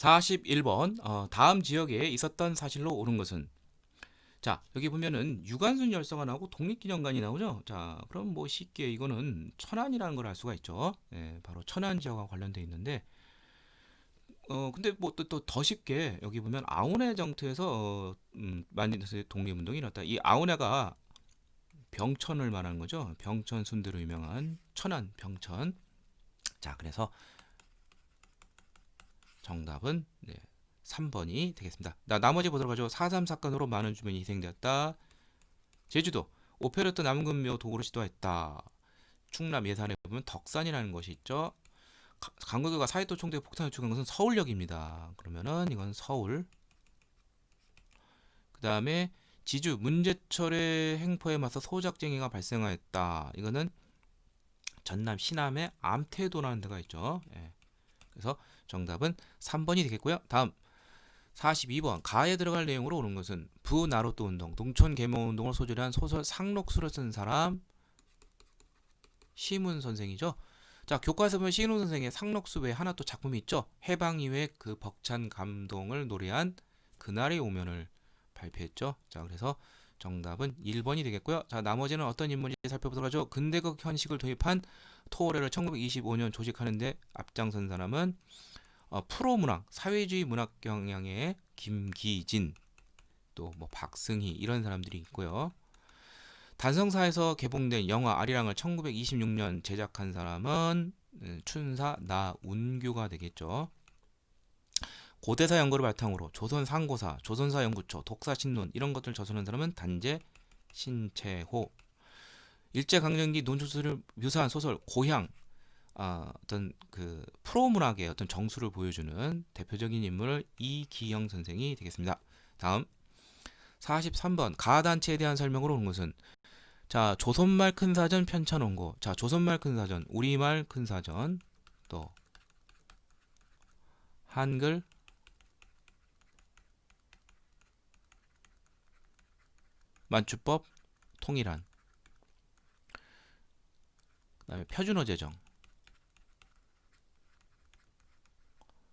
41번 어, 다음 지역에 있었던 사실로 옳은 것은 자 여기 보면은 유관순 나오고 독립기념관이 나오죠. 자 그럼 뭐 쉽게 이거는 천안이라는 걸 알 수가 있죠. 예, 바로 천안 지역과 관련돼 있는데 어 근데 뭐또또더 쉽게 여기 보면 아우네 정투에서 어, 음, 만든에서 독립운동이 일어났다. 이 아우네가 병천을 말하는 거죠. 병천 순대로 유명한 천안 병천. 자 그래서 정답은 네, 3번이 되겠습니다. 나, 나머지 보도록 하죠. 4.3 사건으로 많은 주민이 희생되었다. 제주도 오페르트 남금묘 도구를 시도했다. 충남 예산에 보면 덕산이라는 것이 있죠. 가- 강국유가 사이도 총대 폭탄을 추가한 것은 서울역입니다. 그러면은 이건 서울. 그 다음에 지주 문제철의 행포에 맞서 소작쟁이가 발생하였다. 이거는 전남 시남에 암태도라는 데가 있죠. 예. 그래서 정답은 3번이 되겠고요. 다음 42번 가에 들어갈 내용으로 옳은 것은 부나로또 운동, 농촌 계몽 운동을 소재로 한 소설 상록수를 쓴 사람 시문 선생이죠. 자 교과서 보면 시문 선생의 상록수 외에 하나 또 작품이 있죠. 해방 이후에 그 벅찬 감동을 노래한 그날이 오면을 발표했죠. 자 그래서 정답은 1번이 되겠고요. 자 나머지는 어떤 인물인지 살펴보도록 하죠. 근대극 현식을 도입한 토어레를 1925년 조직하는데 앞장선 사람은 어, 프로 문학, 사회주의 문학 경향의 김기진, 또 뭐 박승희 이런 사람들이 있고요. 단성사에서 개봉된 영화 아리랑을 1926년 제작한 사람은 음, 춘사 나운규가 되겠죠. 고대사 연구를 바탕으로 조선 상고사, 조선사 연구처, 독사 신론 이런 것들 저서는 사람은 단재 신채호. 일제 강점기 논조수를 묘사한 소설 고향 아, 어떤 그 프로 문학의 어떤 정수를 보여주는 대표적인 인물 이기영 선생이 되겠습니다. 다음 43번. 가단체에 대한 설명으로 온 것은 자 조선말 큰사전 편찬원고. 자 조선말 큰사전 우리말 큰사전. 또 한글. 만주법 통일한 그 다음에 표준어 제정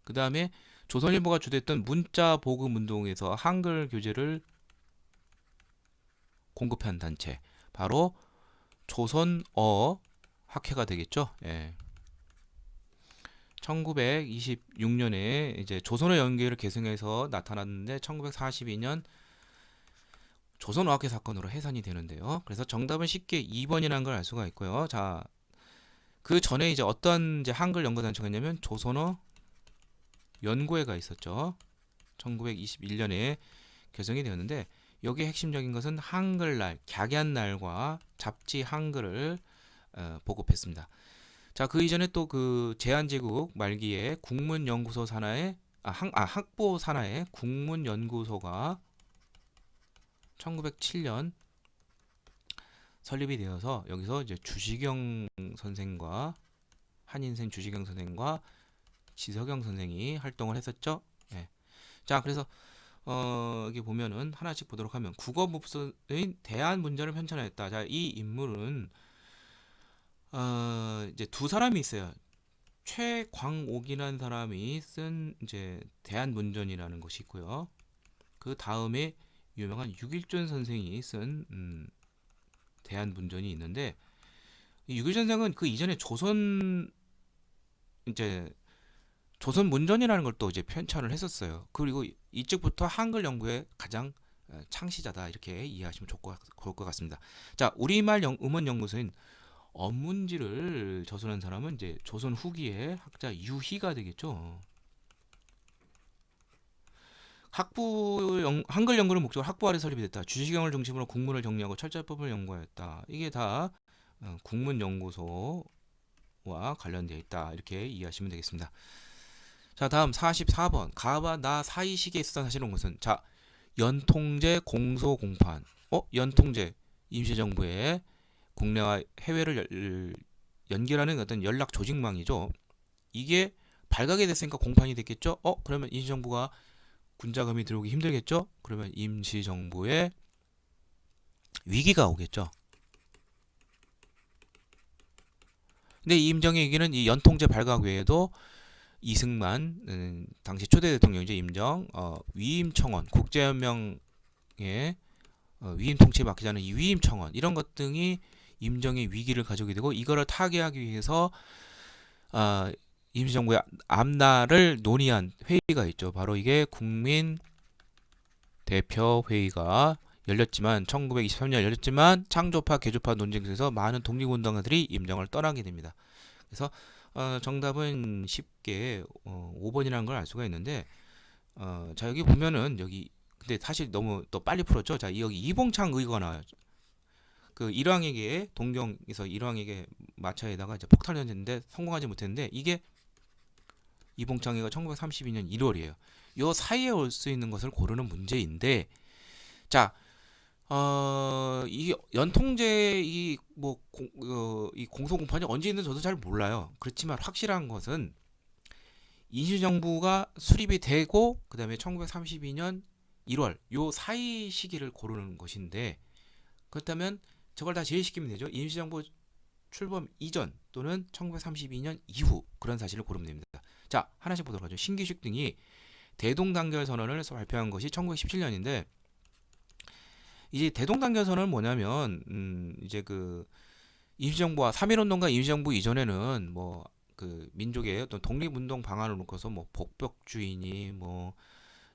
그 다음에 조선일보가 주도했던 문자 보급 운동에서 한글 교재를 공급한 단체 바로 조선어 학회가 되겠죠. 예. 1926년에 이제 조선어 연계를 계승해서 나타났는데 1942년 조선어학회 사건으로 해산이 되는데요. 그래서 정답은 쉽게 2번이라는 걸 알 수가 있고요. 자, 그 전에 이제 어떤 이제 한글 연구 단체가 있냐면 조선어 연구회가 있었죠. 1921년에 개정이 되었는데 여기에 핵심적인 것은 한글날, 갸얀날과 잡지 한글을 어, 보급했습니다. 자, 그 이전에 또 그 제한제국 말기에 국문연구소 산하에 아, 학, 아, 학보 산하에 국문연구소가 1907년 설립이 되어서 여기서 이제 주시경 선생과 한인생 주시경 선생과 지석영 선생이 활동을 했었죠. 예. 자, 그래서 어, 여기 보면은 하나씩 보도록 하면 국어 몹서인 대한 문제를 편찬했다. 자, 이 인물은 어, 이제 두 사람이 있어요. 최광옥이라는 사람이 쓴 이제 대한 문전이라는 것이 있고요. 그 다음에 유명한 육일존 선생이 쓴 음, 대한 문전이 있는데 이 육일존 선생은 그 이전에 조선 이제 조선 문전이라는 걸 또 이제 편찬을 했었어요. 그리고 이쪽부터 한글 연구의 가장 어, 창시자다 이렇게 이해하시면 좋을 것, 같습니다. 자, 우리말 영, 음원 연구소인 언문지를 저술한 사람은 이제 조선 후기의 학자 유희가 되겠죠. 학부 영, 한글 연구를 목적으로 학부 아래 설립이 됐다. 주시경을 중심으로 국문을 정리하고 철자법을 연구하였다. 이게 다 어, 국문연구소와 관련되어 있다. 이렇게 이해하시면 되겠습니다. 자, 다음 44번. 가와 나 사이 시기에 있었던 사실은 것은 자, 연통제 공소 공판. 어, 연통제 임시정부의 국내와 해외를 열- 연결하는 어떤 연락 조직망이죠. 이게 발각이 됐으니까 공판이 됐겠죠. 어, 그러면 임시정부가 군자금이 들어오기 힘들겠죠. 그러면 임시정부의 위기가 오겠죠. 근데 이 임정의 위기는 이 연통제 발각 외에도 이승만 음, 당시 초대 대통령이죠 임정 어, 위임 청원 국제연맹의 어, 위임 통치에 맡기자는 이 위임 청원 이런 것 등이 임정의 위기를 가져오게 되고 이거를 타개하기 위해서 아, 임시정부의 앞날을 논의한 회의가 있죠. 바로 이게 국민 대표 회의가 열렸지만 1923년 열렸지만 창조파 개조파 논쟁에서 많은 독립운동가들이 임정을 떠나게 됩니다. 그래서 어, 정답은 쉽게 어, 5번이라는 걸 알 수가 있는데 어, 자 여기 보면은 여기 근데 사실 너무 또 빨리 풀었죠. 자 여기 이봉창 의거가 나와요. 그 일왕에게 동경에서 일왕에게 마차에다가 이제 폭탄 던졌는데 성공하지 못했는데 이게 이봉창이가 1932년 1월이에요. 요 사이에 올 수 있는 것을 고르는 문제인데 자, 어, 이 연통제 이뭐 어, 이 공소 공판이 언제 있는지 저도 잘 몰라요. 그렇지만 확실한 것은 임시정부가 수립이 되고 그다음에 1932년 1월 요 사이 시기를 고르는 것인데 그렇다면 저걸 다 제외시키면 되죠. 임시정부 출범 이전 또는 1932년 이후 그런 사실을 고르면 됩니다. 자, 하나씩 보도록 하죠. 신기식 등이 대동단결 선언을 발표한 것이 1917년인데 이제 대동단결 선언은 뭐냐면 음, 이제 그 임시정부와 3.1운동과 임시정부 이전에는 뭐 그 민족의 어떤 독립운동 방안을 놓고서 뭐 복벽주의니 뭐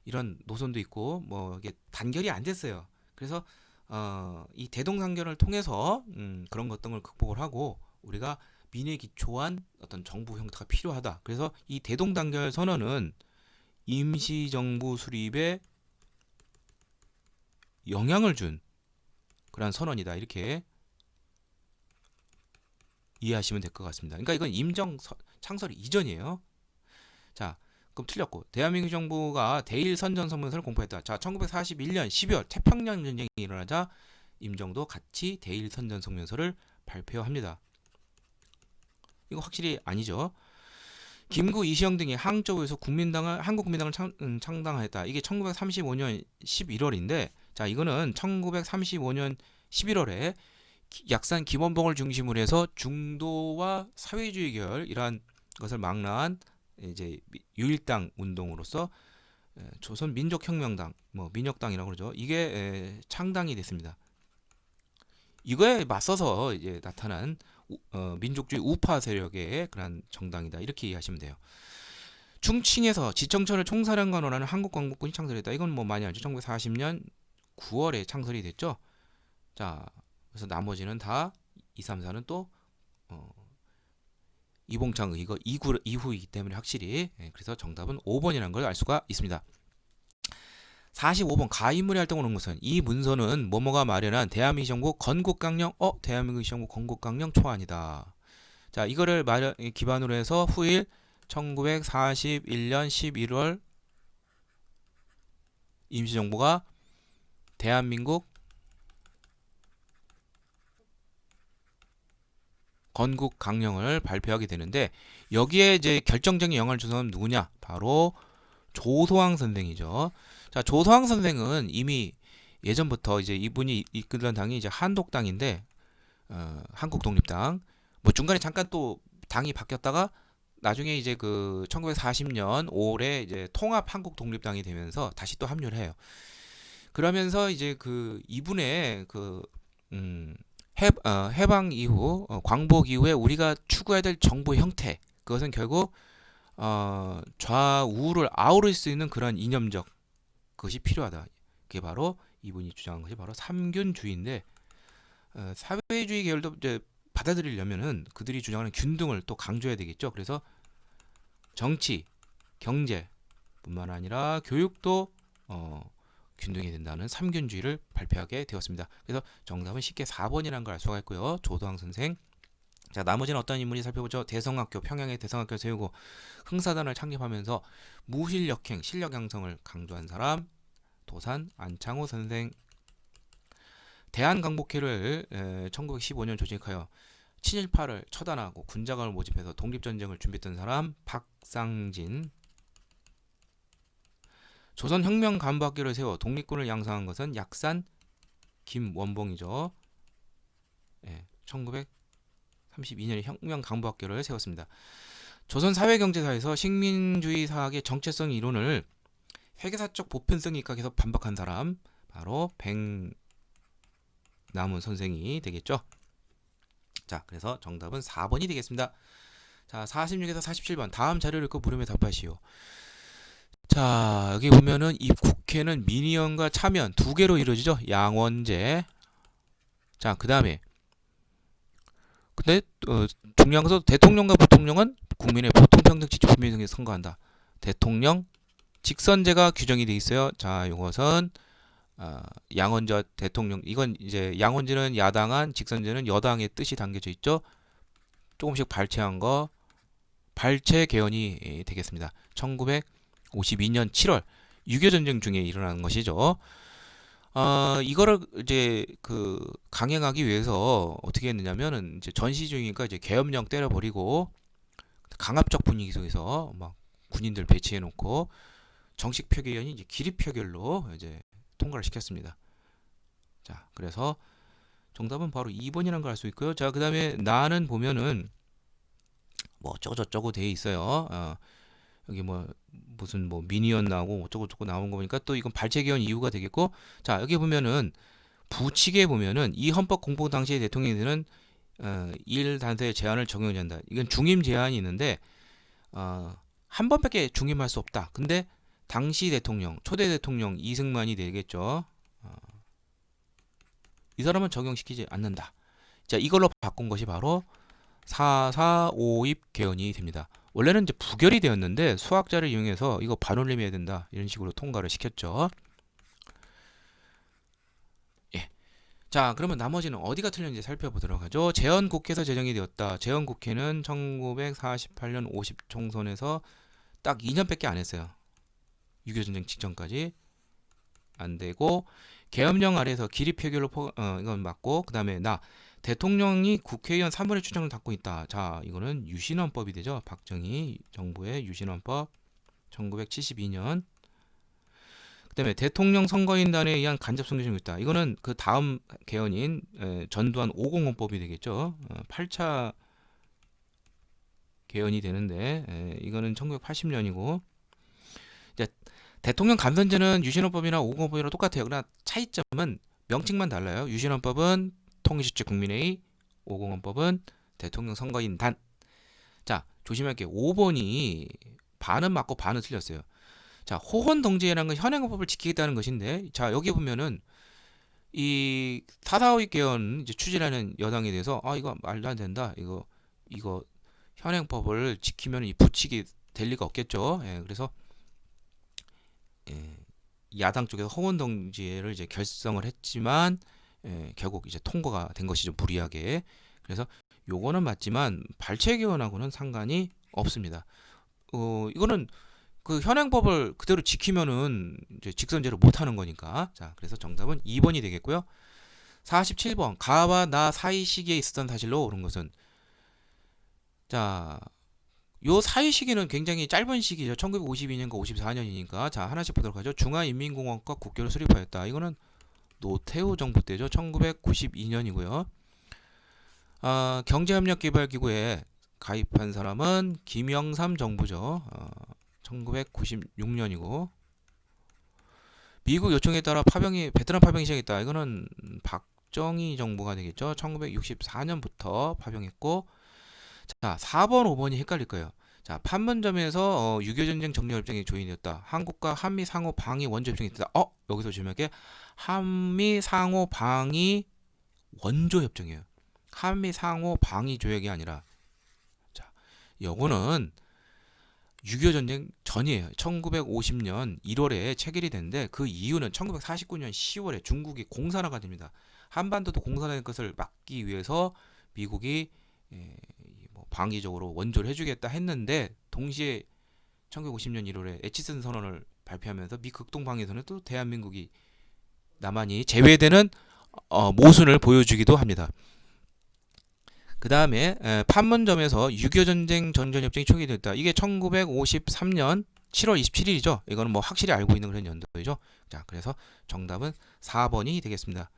이런 노선도 있고 뭐 이게 단결이 안 됐어요. 그래서 어, 이 대동단결을 통해서 음, 그런 것 등을 극복을 하고 우리가 민에 기초한 어떤 정부 형태가 필요하다. 그래서 이 대동단결 선언은 임시정부 수립에 영향을 준 그러한 선언이다. 이렇게 이해하시면 될 것 같습니다. 그러니까 이건 임정 서- 창설 이전이에요. 자, 그럼 틀렸고 대한민국 정부가 대일 선전 성명서를 공포했다. 자, 1941년 12월 태평양 전쟁이 일어나자 임정도 같이 대일 선전 성명서를 발표합니다. 이거 확실히 아니죠. 김구 이시영 등이 항저우에서 국민당을 한국 국민당을 창, 음, 창당했다. 이게 1935년 11월인데 자 이거는 1935년 11월에 약산 김원봉을 중심으로 해서 중도와 사회주의 계열 이러한 것을 망라한 이제 미- 유일당 운동으로서 에, 조선 민족혁명당 뭐 민혁당이라고 그러죠. 이게 에, 창당이 됐습니다. 이거에 맞서서 이제 나타난 우- 어, 민족주의 우파 세력의 그런 정당이다 이렇게 이해하시면 돼요. 충칭에서 지청천을 총사령관원하는 한국광복군이 창설했다. 이건 뭐 많이 알죠. 1940년 9월에 창설이 됐죠. 자, 그래서 나머지는 다 2, 3, 4는 또 어, 이봉창 의거 이후, 이후이기 때문에 확실히 예, 그래서 정답은 5번이라는 걸 알 수가 있습니다. 45번 가인물의 활동을 온 것은 이 문서는 뭐뭐가 마련한 대한민국 정부 건국강령 어 대한민국 정부 건국강령 초안이다. 자 이거를 마련 기반으로 해서 후일 1941년 11월 임시정부가 대한민국 건국 강령을 발표하게 되는데 여기에 이제 결정적인 영향을 준 사람은 누구냐? 바로 조소왕 선생이죠. 자, 조소왕 선생은 이미 예전부터 이제 이분이 이끌던 당이 이제 한독당인데 어, 한국 독립당 뭐 중간에 잠깐 또 당이 바뀌었다가 나중에 이제 그 1940년 5월에 이제 통합 한국 독립당이 되면서 다시 또 합류를 해요. 그러면서 이제 그 이분의 그 음, 해, 어, 해방 이후 어, 광복 이후에 우리가 추구해야 될 정부 형태 그것은 결국 어, 좌우를 아우를 수 있는 그런 이념적 그것이 필요하다. 그게 바로 이분이 주장한 것이 바로 삼균주의인데 어, 사회주의 계열도 이제 받아들이려면은 그들이 주장하는 균등을 또 강조해야 되겠죠. 그래서 정치, 경제뿐만 아니라 교육도 어, 균등해야 된다는 삼균주의를 발표하게 되었습니다. 그래서 정답은 쉽게 4번이라는 걸 알 수가 있고요. 조도항 선생. 자, 나머지는 어떤 인물이 살펴보죠. 대성학교, 평양에 대성학교 세우고 흥사단을 창립하면서 무실력행, 실력 양성을 강조한 사람 도산 안창호 선생. 대한강복회를 1915년 조직하여 친일파를 처단하고 군자관을 모집해서 독립전쟁을 준비했던 사람 박상진 조선혁명 간부학교를 세워 독립군을 양성한 것은 약산 김원봉이죠. 예, 1932년에 혁명 간부학교를 세웠습니다. 조선 사회경제사에서 식민주의 사학의 정체성 이론을 회계사적 보편성이 입각해서 반박한 사람 바로 백남훈 선생이 되겠죠. 자, 그래서 정답은 4번이 되겠습니다. 자, 46에서 47번 다음 자료를 읽고 물음에 답하시오. 자, 여기 보면은 이 국회는 민의원과 참여연 두 개로 이루어지죠. 양원제. 자, 그 다음에 근데 어, 중요한 것은 대통령과 부통령은 국민의 보통평등 지지 분명히 선거한다. 대통령 직선제가 규정이 돼 있어요. 자, 이것은 어, 양원제 대통령 이건 이제 양원제는 야당안, 직선제는 여당의 뜻이 담겨져 있죠. 조금씩 발췌한 거 발췌 개헌이 예, 되겠습니다. 1952년 7월 6.25 전쟁 중에 일어나는 것이죠. 어, 이거를 이제 그 강행하기 위해서 어떻게 했느냐면은 이제 전시 중이니까 이제 계엄령 때려버리고 강압적 분위기 속에서 막 군인들 배치해 놓고 정식 표결이 이제 기립 표결로 이제 통과를 시켰습니다. 자, 그래서 정답은 바로 2번이라는 걸 알 수 있고요. 자, 그다음에 나는 보면은 뭐 어쩌고 저쩌고 돼 있어요. 어, 여기 뭐 무슨 뭐 미니언 나오고 어쩌고 저쩌고 나온 거 보니까 또 이건 발췌 개헌 이유가 되겠고 자 여기 보면은 부칙에 보면은 이 헌법 공포 당시의 대통령들은 어, 일 단서의 제한을 적용한다. 이건 중임 제한이 있는데 어, 한 번밖에 중임할 수 없다. 근데 당시 대통령 초대 대통령 이승만이 되겠죠. 어, 이 사람은 적용시키지 않는다. 자 이걸로 바꾼 것이 바로 4452 개헌이 됩니다. 원래는 이제 부결이 되었는데 수학자를 이용해서 이거 반올림해야 된다 이런 식으로 통과를 시켰죠. 예. 자 그러면 나머지는 어디가 틀렸는지 살펴보도록 하죠. 재헌국회에서 제정이 되었다. 재헌국회는 1948년 50 총선에서 딱 2년밖에 안 했어요. 6.25 전쟁 직전까지 안 되고 계엄령 아래에서 기립 표결로 포, 어, 이건 맞고 그 다음에 나 대통령이 국회의원 3분의 추천을 받고 있다. 자, 이거는 유신헌법이 되죠. 박정희 정부의 유신헌법 1972년. 그다음에 대통령 선거인단에 의한 간접 선거중이 있다. 이거는 그 다음 개헌인 에, 전두환 50헌법이 되겠죠. 어, 8차 개헌이 되는데 에, 이거는 1980년이고 이제 대통령 감선제는 유신헌법이나 50헌법이랑 똑같아요. 그러나 차이점은 명칭만 달라요. 유신헌법은 통일주체 국민회의 50헌법은 대통령 선거인단. 자 조심할 게 5번이 반은 맞고 반은 틀렸어요. 자 호헌 동지회라는 건 현행헌법을 지키겠다는 것인데 자 여기 보면은 이 사사오이 개헌 이제 추진하는 여당에 대해서 아 이거 말도 안 된다. 이거 이거 현행법을 지키면 이 부칙이 될 리가 없겠죠. 예, 그래서 예, 야당 쪽에서 호헌 동지회를 이제 결성을 했지만 예, 결국 이제 통과가 된 것이죠 무리하게 그래서 요거는 맞지만 발췌 개헌하고는 상관이 없습니다. 어 이거는 그 현행법을 그대로 지키면은 이제 직선제로 못 하는 거니까 자 그래서 정답은 2번이 되겠고요. 47번 가와 나 사이 시기에 있었던 사실로 옳은 것은 자. 요 사이 시기는 굉장히 짧은 시기죠. 1952년과 54년이니까 자 하나씩 보도록 하죠. 중화인민공화국과 국교를 수립하였다. 이거는 노태우 정부 때죠. 1992년이고요. 아, 경제협력개발기구에 가입한 사람은 김영삼 정부죠. 어, 1996년이고 미국 요청에 따라 파병이 베트남 파병이 시작했다. 이거는 박정희 정부가 되겠죠. 1964년부터 파병했고 자 4번 5번이 헷갈릴 거예요. 자 판문점에서 어, 6.25 전쟁 정리협정이 조인되었다. 한국과 한미 상호 방위 원조 협정이 있다. 어 여기서 주목할게 한미 상호 방위 원조 협정이에요. 한미 상호 방위 조약이 아니라 자, 요거는 6.25 전쟁 전이에요. 1950년 1월에 체결이 됐는데 그 이유는 1949년 10월에 중국이 공산화가 됩니다. 한반도도 공산화된 것을 막기 위해서 미국이 예, 뭐 방위적으로 원조를 해주겠다 했는데 동시에 1950년 1월에 에치슨 선언을 발표하면서 미 극동 방위선은 또 대한민국이 남한이 제외되는 어, 모순을 보여주기도 합니다. 그 다음에 판문점에서 6.25 전쟁 전전협정이 초기됐다. 이게 1953년 7월 27일이죠. 이거는 뭐 확실히 알고 있는 그런 연도이죠. 자, 그래서 정답은 4번이 되겠습니다.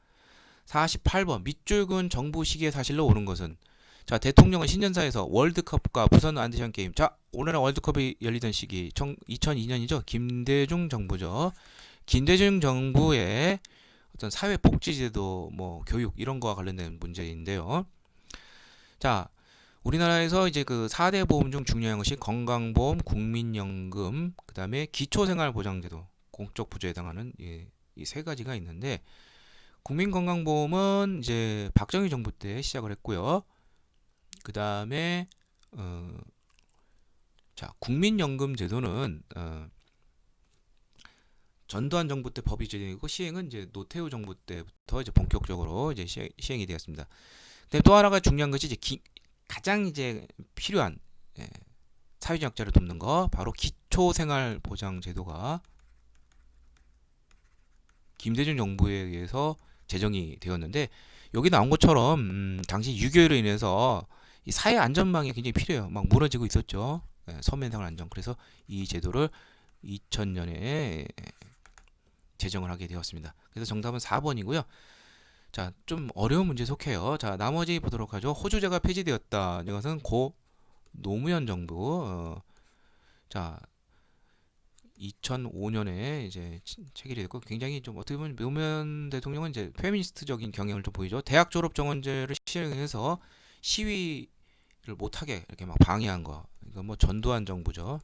48번 밑줄근 정부 시기의 사실로 옳은 것은 자, 대통령은 신년사에서 월드컵과 부산 안대시안 게임. 자, 오늘날 월드컵이 열리던 시기 2002년이죠. 김대중 정부죠. 김대중 정부의 어떤 사회 복지 제도 뭐 교육 이런 거와 관련된 문제인데요. 자, 우리나라에서 이제 그 4대 보험 중 중요한 것이 건강보험, 국민연금, 그다음에 기초생활보장제도, 공적 부조에 해당하는 이세 가지가 있는데 국민건강보험은 이제 박정희 정부 때 시작을 했고요. 그 다음에 어, 자, 국민연금 제도는 어, 전두환 정부 때 법이 제정이고 시행은 이제 노태우 정부 때부터 이제 본격적으로 이제 시행, 시행이 되었습니다. 근데 또 하나가 중요한 것이 이제 기, 가장 이제 필요한 예, 사회적 약자를 돕는 거 바로 기초생활보장제도가 김대중 정부에 의해서 제정이 되었는데 여기 나온 것처럼 음, 당시 6.25로 인해서 이 사회 안전망이 굉장히 필요해요. 막 무너지고 있었죠. 예, 서민생활 안전. 그래서 이 제도를 2000년에 제정을 하게 되었습니다. 그래서 정답은 4번이고요. 자, 좀 어려운 문제 속해요. 자, 나머지 보도록 하죠. 호주제가 폐지되었다. 이것은 고 노무현 정부. 어, 자, 2005년에 이제 체결이 됐고 굉장히 좀 어떻게 보면 노무현 대통령은 이제 페미니스트적인 경향을 좀 보이죠. 대학 졸업 정원제를 시행해서 시위 를 못하게 이렇게 막 방해한 거. 이건 뭐 전두환 정부죠.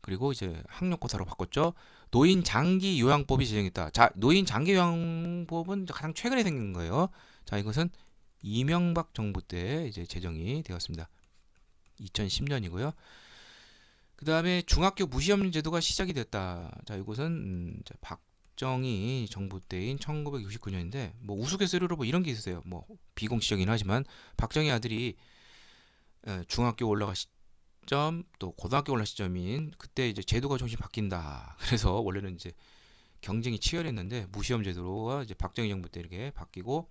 그리고 이제 학력고사로 바꿨죠. 노인 장기 요양법이 제정했다. 자, 노인 장기 요양법은 가장 최근에 생긴 거예요. 자, 이것은 이명박 정부 때 이제 제정이 되었습니다. 2010년이고요. 그 다음에 중학교 무시험 제도가 시작이 됐다. 자, 이것은 음, 자, 박정희 정부 때인 1969년인데 뭐 우스갯소리로 뭐 이런 게 있었어요. 뭐 비공식적이긴 하지만 박정희 아들이 에, 중학교 올라가 시점 또 고등학교 올라 시점인 그때 이제 제도가 조금씩 바뀐다. 그래서 원래는 이제 경쟁이 치열했는데 무시험 제도가 이제 박정희 정부 때 이렇게 바뀌고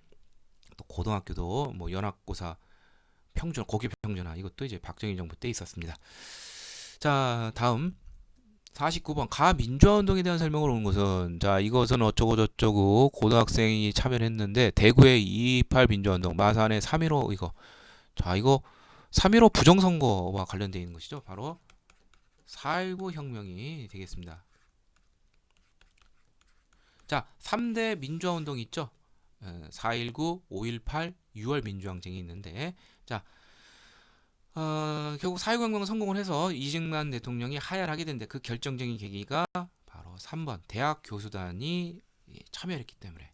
또 고등학교도 뭐 연합고사 평준 고교 평준화 이것도 이제 박정희 정부 때 있었습니다. 자 다음 49번 가민주화 운동에 대한 설명을 온 것은 자 이것은 어쩌고 저쩌고 고등학생이 참여했는데 대구의 228 민주화 운동 마산의 3.15 이거 자 이거 3.15 부정선거와 관련되어 있는 것이죠. 바로 4.19 혁명이 되겠습니다. 자 3대 민주화 운동이 있죠. 4.19, 5.18, 6월 민주항쟁이 있는데 자 어, 결국 사회공명을 성공을 해서 이승만 대통령이 하야하게 된데 그 결정적인 계기가 바로 3번 대학 교수단이 참여했기 때문에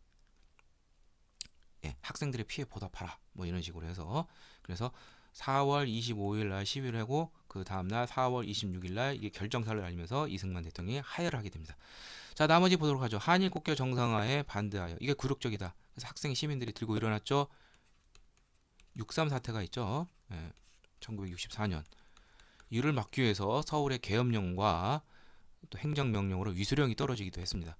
예, 학생들의 피해 보답하라 뭐 이런 식으로 해서 그래서 4월 25일 날 시위를 하고 그 다음 날 4월 26일 날 이게 결정사를 알리면서 이승만 대통령이 하야를 하게 됩니다. 자 나머지 보도록 하죠. 한일 국교 정상화에 반대하여 이게 굴욕적이다. 그래서 학생 시민들이 들고 일어났죠. 6.3 사태가 있죠. 예, 1964년 이를 막기 위해서 서울의 계엄령과 또 행정명령으로 위수령이 떨어지기도 했습니다.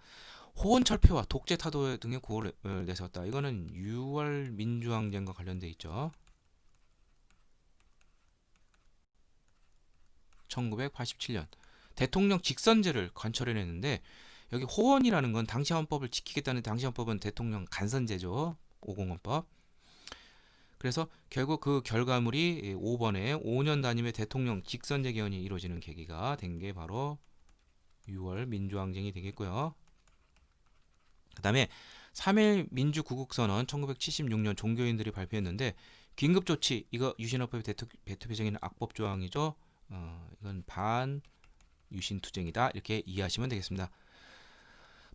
호원철폐와 독재 타도 등의 구호를 내세웠다. 이거는 6월 민주항쟁과 관련돼 있죠. 1987년 대통령 직선제를 관철해냈는데 여기 호원이라는 건 당시 헌법을 지키겠다는 당시 헌법은 대통령 간선제죠. 50헌법. 그래서 결국 그 결과물이 5번에 5년 단임의 대통령 직선제 개헌이 이루어지는 계기가 된 게 바로 6월 민주항쟁이 되겠고요. 그 다음에 3일 민주구국선언 1976년 종교인들이 발표했는데 긴급조치 이거 유신헌법의 대투, 배투표정에는 악법 조항이죠. 어, 이건 반 유신투쟁이다 이렇게 이해하시면 되겠습니다.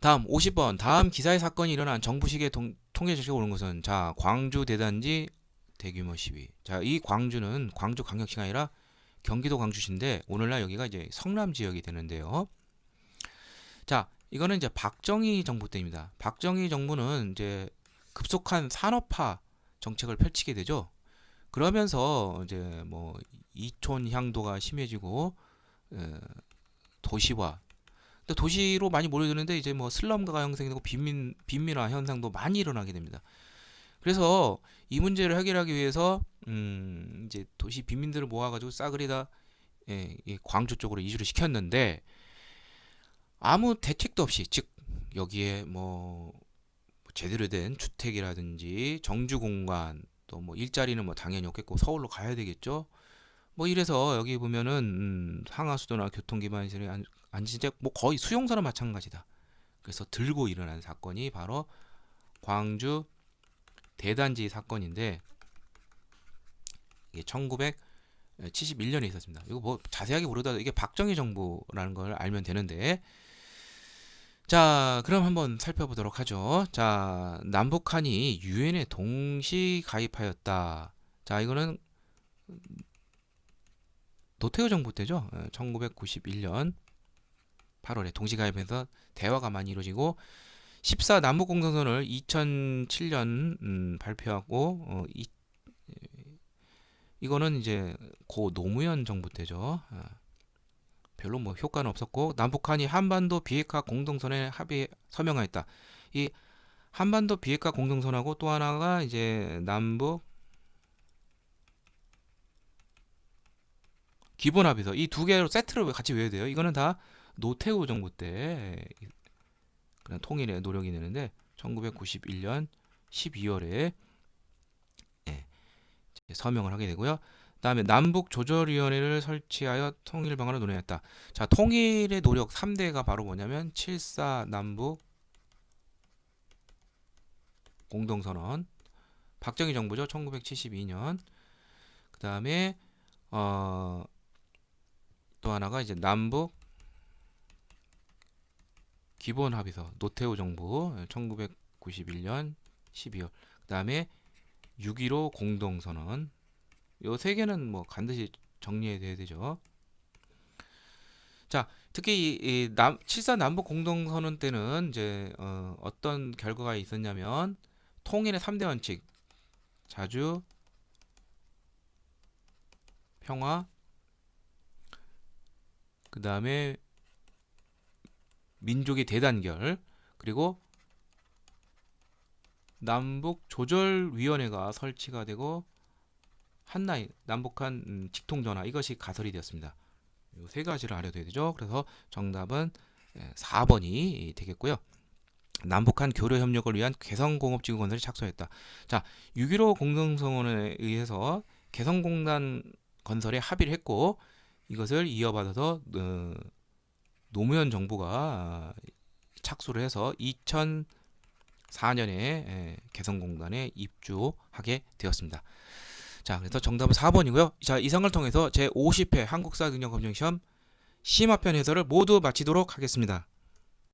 다음 50번 다음 기사의 사건이 일어난 정부식의 통계 제시가 오는 것은 자 광주 대단지 대규모 시위. 자 이 광주는 광주 광역시가 아니라 경기도 광주시인데 오늘날 여기가 이제 성남 지역이 되는데요. 자 이거는 이제 박정희 정부 때입니다. 박정희 정부는 이제 급속한 산업화 정책을 펼치게 되죠. 그러면서 이제 뭐 이촌 향도가 심해지고 에, 도시화. 또 도시로 많이 몰려드는데 이제 뭐 슬럼가가 형성되고 빈민 빈민화 현상도 많이 일어나게 됩니다. 그래서 이 문제를 해결하기 위해서 음 이제 도시 빈민들을 모아가지고 싸그리다 예, 광주 쪽으로 이주를 시켰는데 아무 대책도 없이 즉 여기에 뭐 제대로 된 주택이라든지 정주 공간 또 뭐 일자리는 뭐 당연히 없겠고 서울로 가야 되겠죠. 뭐 이래서 여기 보면은 음, 상하수도나 교통기반시설이 안, 안 진짜 뭐 거의 수용소나 마찬가지다. 그래서 들고 일어난 사건이 바로 광주 대단지 사건인데 이게 1971년에 있었습니다. 이거 뭐 자세하게 모르더라도 이게 박정희 정부라는 걸 알면 되는데 자, 그럼 한번 살펴보도록 하죠. 자, 남북한이 유엔에 동시 가입하였다. 자, 이거는 노태우 정부 때죠. 1991년 8월에 동시 가입해서 대화가 많이 이루어지고 14 남북 공동선언을 2007년 음, 발표하고 어, 이, 이거는 이제 고 노무현 정부 때죠. 어, 별로 뭐 효과는 없었고 남북한이 한반도 비핵화 공동선언에 합의 서명하였다. 이 한반도 비핵화 공동선언하고 또 하나가 이제 남북 기본 합의서 이 두 개로 세트로 같이 외워야 돼요. 이거는 다 노태우 정부 때 그냥 통일의 노력이 되는데 1991년 12월에 예, 서명을 하게 되고요. 그다음에 남북 조절위원회를 설치하여 통일 방안을 논의했다. 자, 통일의 노력 3대가 바로 뭐냐면 7.4 남북 공동선언 박정희 정부죠. 1972년. 그다음에 어, 또 하나가 이제 남북 기본 합의서 노태우 정부 1991년 12월. 그 다음에 6.15 공동선언 요 세 개는 뭐 반드시 정리해야 되죠. 자, 특히 이, 이 남, 7.4 남북 공동선언 때는 이제 어, 어떤 결과가 있었냐면 통일의 3대 원칙 자주 평화 그 다음에 민족의 대단결 그리고 남북 조절위원회가 설치가 되고 한나이 남북한 음, 직통 전화 이것이 가설이 되었습니다. 이 세 가지를 알아둬야 되죠. 그래서 정답은 4번이 되겠고요. 남북한 교류 협력을 위한 개성공업지구 건설이 착수했다. 자, 6.15 공동성원에 의해서 개성공단 건설에 합의를 했고 이것을 이어받아서 어, 노무현 정부가 착수를 해서 2004년에 개성공단에 입주하게 되었습니다. 자, 그래서 정답은 4번이고요. 자, 이상을 통해서 제 50회 한국사 능력 검정 시험 심화편 해설을 모두 마치도록 하겠습니다.